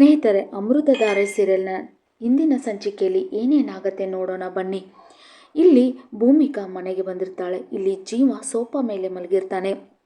ಸ್ನೇಹಿತರೆ, ಅಮೃತಧಾರೆ ಸೀರಿಯಲ್ನ ಇಂದಿನ ಸಂಚಿಕೆಯಲ್ಲಿ ಏನೇನಾಗತ್ತೆ ನೋಡೋಣ ಬನ್ನಿ. ಇಲ್ಲಿ ಭೂಮಿಕಾ ಮನೆಗೆ ಬಂದಿರ್ತಾಳೆ. ಇಲ್ಲಿ ಜೀವ ಸೋಫಾ ಮೇಲೆ ಮಲಗಿರ್ತಾನೆ.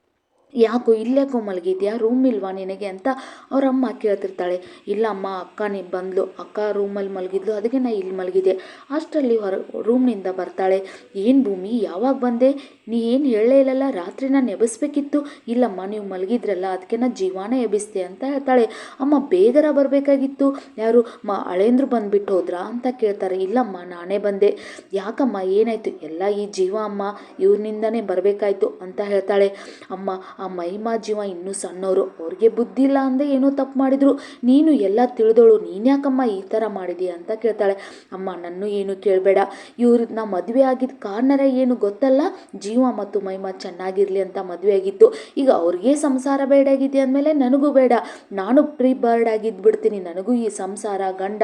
ಯಾಕೋ ಇಲ್ಲೇಕೋ ಮಲಗಿದ್ಯಾ? ರೂಮ್ ಇಲ್ವಾ ನಿನಗೆ ಅಂತ ಅವ್ರ ಅಮ್ಮ ಕೇಳ್ತಿರ್ತಾಳೆ. ಇಲ್ಲ ಅಮ್ಮ ಅಕ್ಕ ನೀ ಬಂದ್ಲು. ಅಕ್ಕ ರೂಮಲ್ಲಿ ಮಲಗಿದ್ಲು. ಅದಕ್ಕೆ ನಾ ಇಲ್ಲಿ ಮಲಗಿದೆ ಅಷ್ಟರಲ್ಲಿ ಹೊರ ರೂಮ್ನಿಂದ ಬರ್ತಾಳೆ. ಏನು ಭೂಮಿ? ಯಾವಾಗ ಬಂದೆ? ನೀ ಏನು ಹೇಳೇ ಇಲ್ಲಲ್ಲ? ರಾತ್ರಿ ನಾನು ಎಬ್ಬಿಸ್ಬೇಕಿತ್ತು. ಇಲ್ಲಮ್ಮ, ನೀವು ಮಲಗಿದ್ರಲ್ಲ, ಅದಕ್ಕೆ ನಾ ಜೀವಾನೇ ಎಬ್ಬಿಸ್ದೆ ಅಂತ ಹೇಳ್ತಾಳೆ. ಅಮ್ಮ, ಬೇಗರ ಬರಬೇಕಾಗಿತ್ತು. ಯಾರು? ಮ, ಹಳೇಂದ್ರು ಬಂದುಬಿಟ್ಟು ಹೋದ್ರಾ ಅಂತ ಕೇಳ್ತಾರೆ. ಇಲ್ಲಮ್ಮ, ನಾನೇ ಬಂದೆ. ಯಾಕಮ್ಮ, ಏನಾಯಿತು? ಎಲ್ಲ ಈ ಜೀವ ಅಮ್ಮ ಇವ್ರನಿಂದನೇ ಬರಬೇಕಾಯ್ತು ಅಂತ ಹೇಳ್ತಾಳೆ. ಅಮ್ಮ ಆ ಮಹಿಮಾ ಜೀವ ಇನ್ನೂ ಸಣ್ಣವರು ಅವ್ರಿಗೆ ಬುದ್ಧಿ ಇಲ್ಲ ಅಂದೆ ಏನೋ ತಪ್ಪು ಮಾಡಿದ್ರು. ನೀನು ಎಲ್ಲ ತಿಳಿದೋಳು. ನೀನ್ಯಾಕಮ್ಮ ಈ ಥರ ಮಾಡಿದೀಯ ಅಂತ ಕೇಳ್ತಾಳೆ. ಅಮ್ಮ, ನನ್ನೂ ಏನು ಕೇಳಬೇಡ. ಇವ್ರು ನಾ ಮದುವೆ ಆಗಿದ್ದ ಕಾರಣರ ಏನು ಗೊತ್ತಲ್ಲ? ಜೀವ ಮತ್ತು ಮಹಿಮಾ ಚೆನ್ನಾಗಿರಲಿ ಅಂತ ಮದುವೆ ಆಗಿತ್ತು ಈಗ ಅವ್ರಿಗೆ ಸಂಸಾರ ಬೇಡ ಆಗಿದೆ ಅಂದಮೇಲೆ ನನಗೂ ಬೇಡ. ನಾನು ಪ್ರೀ ಬರ್ಡ್ ಆಗಿದ್ದು ಬಿಡ್ತೀನಿ. ನನಗೂ ಈ ಸಂಸಾರ, ಗಂಡ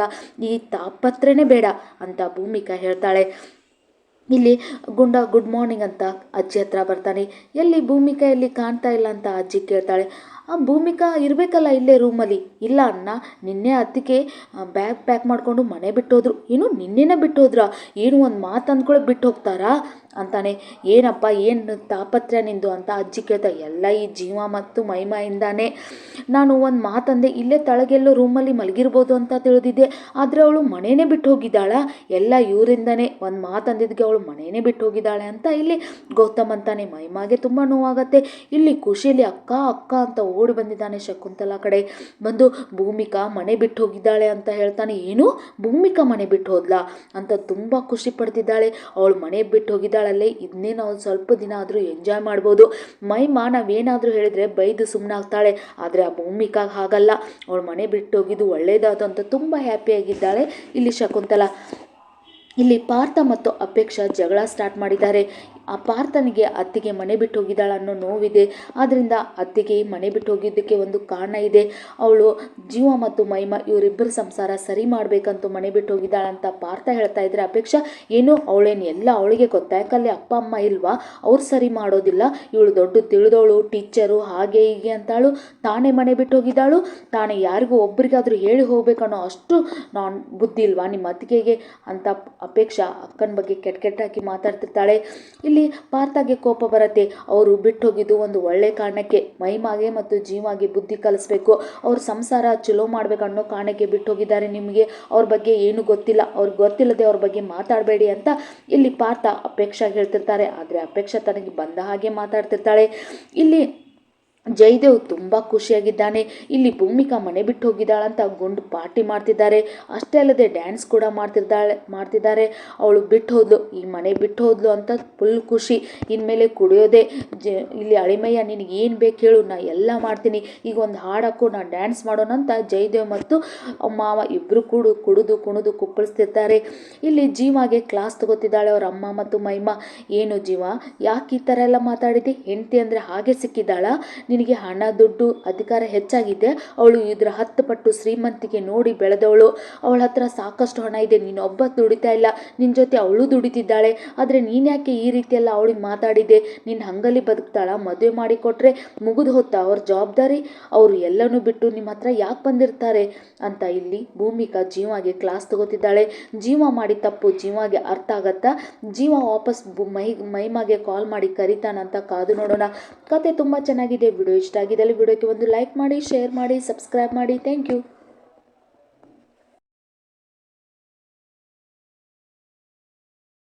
ಈ ತಾಪತ್ರೆನೇ ಬೇಡ ಅಂತ ಭೂಮಿಕಾ ಹೇಳ್ತಾಳೆ. ಇಲ್ಲಿ ಗುಂಡ ಗುಡ್ ಮಾರ್ನಿಂಗ್ ಅಂತ ಅಜ್ಜಿ ಹತ್ರ ಬರ್ತಾನೆ. ಎಲ್ಲಿ ಭೂಮಿಕಾ ಎಲ್ಲಿ ಕಾಣ್ತಾ ಇಲ್ಲ ಅಂತ ಅಜ್ಜಿ ಕೇಳ್ತಾಳೆ. ಆ ಭೂಮಿಕಾ ಇರಬೇಕಲ್ಲ ಇಲ್ಲೇ ರೂಮಲ್ಲಿ ಇಲ್ಲ ಅಣ್ಣ, ನಿನ್ನೆ ಅದಕ್ಕೆ ಬ್ಯಾಗ್ ಪ್ಯಾಕ್ ಮಾಡಿಕೊಂಡು ಮನೆ ಬಿಟ್ಟೋದ್ರು. ಏನು ನಿನ್ನೆನೇ ಬಿಟ್ಟೋದ್ರಾ? ಏನು ಒಂದು ಮಾತು ಅಂದ್ಕೊಳ್ಳಿ ಬಿಟ್ಟು ಹೋಗ್ತಾರಾ? ಅಂತಾನೆ, ಏನಪ್ಪ, ಏನು ತಾಪತ್ರ ನಿಂದು? ಅಂತ ಅಜ್ಜಿ ಕೇಳ್ತಾ, ಎಲ್ಲ ಈ ಜೀವ ಮತ್ತು ಮಹಿಮೆಯಿಂದಾನೆ ನಾನು ಒಂದು ಮಾತಂದೆ, ಇಲ್ಲೇ ತಳಗೆಲ್ಲೋ ರೂಮಲ್ಲಿ ಮಲಗಿರ್ಬೋದು ಅಂತ ತಿಳಿದಿದ್ದೆ. ಆದರೆ ಅವಳು ಮನೆಯೇ ಬಿಟ್ಟು ಹೋಗಿದ್ದಾಳ ಎಲ್ಲ ಇವರಿಂದನೇ ಒಂದು ಮಾತಂದಿದ್ದಕ್ಕೆ ಅವಳು ಮನೆಯೇ ಬಿಟ್ಟು ಹೋಗಿದ್ದಾಳೆ ಅಂತ ಇಲ್ಲಿ ಗೌತಮ್ ಅಂತಾನೆ, ಮಹಿಮಾಗೆ ತುಂಬ ನೋವಾಗತ್ತೆ. ಇಲ್ಲಿ ಖುಷಿಯಲ್ಲಿ ಅಕ್ಕ ಅಕ್ಕ ಅಂತ ಓಡಿ ಬಂದಿದ್ದಾನೆ ಶಕುಂತಲಾ ಕಡೆ. ಬಂದು, ಭೂಮಿಕಾ, ಮನೆ ಬಿಟ್ಟು ಹೋಗಿದ್ದಾಳೆ ಅಂತ ಹೇಳ್ತಾನೆ, ಏನು? ಭೂಮಿಕಾ ಮನೆ ಬಿಟ್ಟು ಹೋದ್ಲಾ ಅಂತ ತುಂಬ ಖುಷಿ ಪಡ್ತಿದ್ದಾಳೆ. ಅವಳು ಮನೆ ಬಿಟ್ಟು ಹೋಗಿದ್ದಾಳಲ್ಲೇ ಇದನ್ನೇ ನಾವು ಸ್ವಲ್ಪ ದಿನ ಆದರೂ ಎಂಜಾಯ್ ಮಾಡ್ಬೋದು. ಮೈಮಾ ನಾವೇನಾದರೂ ಹೇಳಿದರೆ ಬೈದು ಸುಮ್ಮನಾಗ್ತಾಳೆ ಆದರೆ ಆ ಭೂಮಿಕಾಗ ಹಾಗಲ್ಲ. ಅವಳು ಮನೆ ಬಿಟ್ಟೋಗಿದ್ದು ಒಳ್ಳೇದಾಯ್ತು ಅಂತ ತುಂಬ ಹ್ಯಾಪಿಯಾಗಿದ್ದಾಳೆ ಇಲ್ಲಿ ಶಕುಂತಲ. ಇಲ್ಲಿ ಪಾರ್ಥ ಮತ್ತು ಅಪೇಕ್ಷಾ ಜಗಳ ಸ್ಟಾರ್ಟ್ ಮಾಡಿದ್ದಾರೆ. ಆ ಪಾರ್ಥನಿಗೆ ಅತ್ತಿಗೆ ಮನೆ ಬಿಟ್ಟು ಹೋಗಿದ್ದಾಳೆ ಅನ್ನೋ ನೋವಿದೆ. ಆದ್ದರಿಂದ ಅತ್ತಿಗೆ ಮನೆ ಬಿಟ್ಟು ಹೋಗಿದ್ದಕ್ಕೆ ಒಂದು ಕಾರಣ ಇದೆ. ಅವಳು ಜೀವ ಮತ್ತು ಮೈಮ ಇವರಿಬ್ಬರ ಸಂಸಾರ ಸರಿ ಮಾಡಬೇಕಂತೂ ಮನೆ ಬಿಟ್ಟು ಹೋಗಿದ್ದಾಳಂತ ಪಾರ್ಥ ಹೇಳ್ತಾ ಇದ್ದರೆ ಅಪೇಕ್ಷಾ, ಏನು ಅವಳೇನು ಎಲ್ಲ ಅವಳಿಗೆ ಗೊತ್ತಾ? ಯಾಕಲ್ಲಿ ಅಪ್ಪ, ಅಮ್ಮ ಇಲ್ವಾ? ಅವ್ರು ಸರಿ ಮಾಡೋದಿಲ್ಲ. ಇವಳು ದೊಡ್ಡ ತಿಳಿದವಳು, ಟೀಚರು, ಹಾಗೆ ಹೀಗೆ ಅಂತಾಳು. ತಾನೇ ಮನೆ ಬಿಟ್ಟು ಹೋಗಿದ್ದಾಳು. ತಾನೇ ಯಾರಿಗೂ ಒಬ್ಬರಿಗಾದರೂ ಹೇಳಿ ಹೋಗ್ಬೇಕನ್ನೋ ಅಷ್ಟು ನಾನ್ ಬುದ್ಧಿ ಇಲ್ವಾ ನಿಮ್ಮ ಅತ್ತಿಗೆಗೆ? ಅಂತ ಅಪೇಕ್ಷಾ ಅಕ್ಕನ ಬಗ್ಗೆ ಕೆಟ್ಟ ಕೆಟ್ಟಾಕಿ ಮಾತಾಡ್ತಿರ್ತಾಳೆ. ಇಲ್ಲಿ ಪಾರ್ಥಗೆ ಕೋಪ ಬರುತ್ತೆ. ಅವರು ಬಿಟ್ಟು ಹೋಗಿದ್ದು ಒಂದು ಒಳ್ಳೆ ಕಾರಣಕ್ಕೆ. ಮೈಮಾಗೆ ಮತ್ತು ಜೀವಾಗೆ ಬುದ್ಧಿ ಕಲಿಸ್ಬೇಕು. ಅವ್ರ ಸಂಸಾರ ಚಲೋ ಮಾಡ್ಬೇಕು ಅನ್ನೋ ಕಾರಣಕ್ಕೆ ಬಿಟ್ಟು ಹೋಗಿದ್ದಾರೆ ನಿಮಗೆ. ಅವ್ರ ಬಗ್ಗೆ ಏನು ಗೊತ್ತಿಲ್ಲ. ಅವ್ರಿಗೆ ಗೊತ್ತಿಲ್ಲದೆ ಅವ್ರ ಬಗ್ಗೆ ಮಾತಾಡಬೇಡಿ ಅಂತ ಇಲ್ಲಿ ಪಾರ್ಥ ಅಪೇಕ್ಷೆ ಹೇಳ್ತಿರ್ತಾರೆ. ಆದರೆ ಅಪೇಕ್ಷಾ ತನಗೆ ಬಂದ ಹಾಗೆ ಮಾತಾಡ್ತಿರ್ತಾಳೆ. ಇಲ್ಲಿ ಜಯದೇವ್ ತುಂಬ ಖುಷಿಯಾಗಿದ್ದಾನೆ. ಇಲ್ಲಿ ಭೂಮಿಕಾ ಮನೆ ಬಿಟ್ಟು ಹೋಗಿದ್ದಾಳಂತ ಗುಂಡು ಪಾರ್ಟಿ ಮಾಡ್ತಿದ್ದಾರೆ. ಅಷ್ಟೇ ಅಲ್ಲದೆ ಡ್ಯಾನ್ಸ್ ಕೂಡ ಮಾಡ್ತಿದ್ದಾಳೆ, ಮಾಡ್ತಿದ್ದಾರೆ. ಅವಳು ಬಿಟ್ಟು ಹೋದ್ಲು, ಈ ಮನೆ ಬಿಟ್ಟು ಹೋದ್ಲು ಅಂತ ಫುಲ್ ಖುಷಿ. ಇನ್ಮೇಲೆ ಕುಡಿಯೋದೆ. ಜ, ಇಲ್ಲಿ ಅಳಿಮಯ್ಯ, ನಿನಗೆ ಏನು ಬೇಕು ಹೇಳು, ನಾ ಎಲ್ಲ ಮಾಡ್ತೀನಿ. ಈಗ ಒಂದು ಹಾಡಕ್ಕೂ ನಾ ಡ್ಯಾನ್ಸ್ ಮಾಡೋಣ ಅಂತ ಜಯದೇವ್ ಮತ್ತು ಮಾವ ಇಬ್ಬರು ಕುಡು, ಕುಡಿದು, ಕುಣಿದು ಕುಪ್ಪಳಿಸ್ತಿರ್ತಾರೆ. ಇಲ್ಲಿ ಜೀವಾಗೆ ಕ್ಲಾಸ್ ತಗೋತಿದ್ದಾಳೆ ಅವ್ರ ಅಮ್ಮ ಮತ್ತು ಮೈಮ. ಏನು ಜೀವ, ಯಾಕೆ ಈ ಥರ ಎಲ್ಲ ಮಾತಾಡಿದ್ದೆ ಹೆಂಡತಿ ಅಂದರೆ ಹಾಗೆ ಸಿಕ್ಕಿದ್ದಾಳ? ನಿನಗೆ ಹಣ, ದುಡ್ಡು, ಅಧಿಕಾರ ಹೆಚ್ಚಾಗಿದೆ. ಅವಳು ಇದರ ಹತ್ತು ಪಟ್ಟು ಶ್ರೀಮಂತಿಗೆ ನೋಡಿ ಬೆಳೆದವಳು. ಅವಳ ಹತ್ರ ಸಾಕಷ್ಟು ಹಣ ಇದೆ, ನೀನು ಒಬ್ಬ ದುಡಿತಾ ಇಲ್ಲ. ನಿನ್ನ ಜೊತೆ ಅವಳು ದುಡಿತಿದ್ದಾಳೆ. ಆದರೆ ನೀನು ಯಾಕೆ ಈ ರೀತಿಯೆಲ್ಲ ಅವಳಿಗೆ ಮಾತಾಡಿದೆ? ನಿನ್ನ ಹಂಗಲ್ಲಿ ಬದುಕ್ತಾಳ, ಮದುವೆ ಮಾಡಿಕೊಟ್ರೆ ಮುಗಿದು ಹೊತ್ತ ಅವ್ರ ಜವಾಬ್ದಾರಿ? ಅವರು ಎಲ್ಲನೂ ಬಿಟ್ಟು ನಿಮ್ಮ ಹತ್ರ ಯಾಕೆ ಬಂದಿರ್ತಾರೆ? ಅಂತ ಇಲ್ಲಿ ಭೂಮಿಕಾ ಜೀವಾಗೆ ಕ್ಲಾಸ್ ತಗೋತಿದ್ದಾಳೆ. ಜೀವ ಮಾಡಿ ತಪ್ಪು ಜೀವಾಗೆ ಅರ್ಥ ಆಗತ್ತಾ? ಜೀವ ವಾಪಸ್ ಮೈ ಮೈಮಾಗೆ ಕಾಲ್ ಮಾಡಿ ಕರಿತಾನಂತ ಕಾದು ನೋಡೋಣ. ಕತೆ ತುಂಬ ಚೆನ್ನಾಗಿದೆ. ವಿಡಿಯೋ ಇಷ್ಟ ಆಗಿದ್ದಲ್ಲಿ ವಿಡಿಯೋಕ್ಕೆ ಒಂದು ಲೈಕ್ ಮಾಡಿ ಶೇರ್ ಮಾಡಿ ಸಬ್ಸ್ಕ್ರೈಬ್ ಮಾಡಿ. Thank you